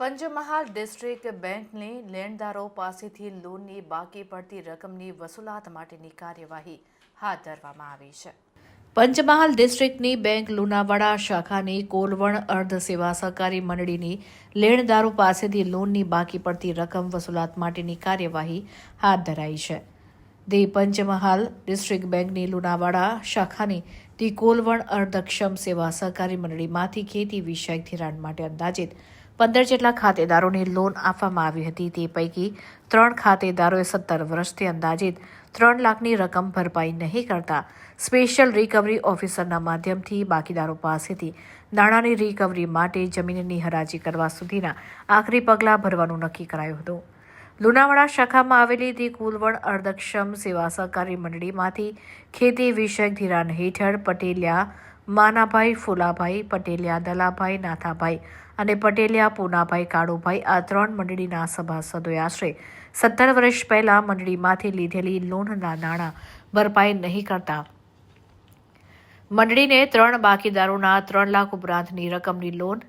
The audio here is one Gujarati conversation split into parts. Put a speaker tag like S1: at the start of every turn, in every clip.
S1: પંચમહાલ ડિસ્ટ્રિક્ટ બેંકની લેણદારો પાસેથી લોનની બાકી પડતી રકમની વસૂલાત માટેની કાર્યવાહી હાથ ધરવામાં આવી છે. પંચમહાલ ડિસ્ટ્રિક્ટની બેંક લુણાવાડા શાખાની કોલવણ અર્ધ સેવા સહકારી મંડળીની લેણદારો પાસેથી લોનની બાકી પડતી રકમ વસૂલાત માટેની કાર્યવાહી હાથ ધરાઈ છે. ધી પંચમહાલ ડિસ્ટ્રિક્ટ બેંકની લુણાવાડા શાખાની ધી કોલવણ અર્ધક્ષમ સેવા સહકારી મંડળીમાંથી ખેતી વિષયક ધિરાણ માટે અંદાજિત પંદર જેટલા ખાતેદારોને લોન આપવામાં આવી હતી. તે પૈકી ત્રણ ખાતેદારોએ સત્તર વર્ષથી અંદાજિત ત્રણ લાખની રકમ ભરપાઈ નહીં કરતા સ્પેશિયલ રિકવરી ઓફિસરના માધ્યમથી બાકીદારો પાસેથી નાણાંની રિકવરી માટે જમીનની હરાજી કરવા સુધીના આખરી પગલાં ભરવાનું નક્કી કરાયું હતું. લુણાવાડા શાખામાં આવેલી ધી કુલવણ અર્ધક્ષમ સેવા સહકારી મંડળીમાંથી ખેતી વિષયક ધિરાણ હેઠળ પટેલિયા, માનાભાઈ, ફુલાભાઈ, પટેલિયા, દલાભાઈ, નાથાભાઈ અને પટેલિયા, પૂનાભાઈ, કાળુભાઈ આ ત્રણ મંડળીના સભાસદોએ આશરે સત્તર વર્ષ પહેલાં મંડળીમાંથી લીધેલી લોનના નાણાં ભરપાઈ નહીં કરતા. મંડળીને ત્રણ બાકીદારોના ત્રણ લાખ ઉપરાંતની રકમની લોન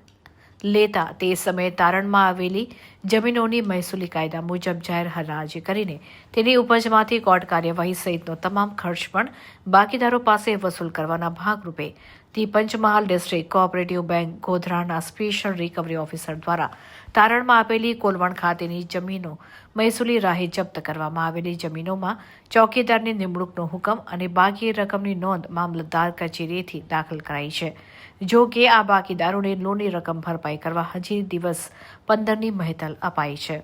S1: લેતા તે સમયે તારણમાં આવેલી જમીનોની મહેસૂલી કાયદા મુજબ જાહેર હરાજી કરીને તેની ઉપજમાંથી કોર્ટ કાર્યવાહી સહિતનો તમામ ખર્ચ પણ બાકીદારો પાસે વસૂલ કરવાના ભાગરૂપે the Panchmahal district cooperative bank ગોધરાના special recovery officer દ્વારા તારણમાં આપેલી કોલવણ ખાતેની જમીનો મહેસૂલી રાહે જપ્ત કરવામાં આવેલી જમીનોમાં ચોકીદારની નિમણૂકનો હુકમ અને બાકી રકમની નોંધ મામલતદાર કચેરીથી દાખલ કરાઈ છે. જો કે આ બાકીદારોને લોનની રકમ ભરપાઈ કરવા હજી દિવસ પંદરની મહેતલ અપાઈ છે.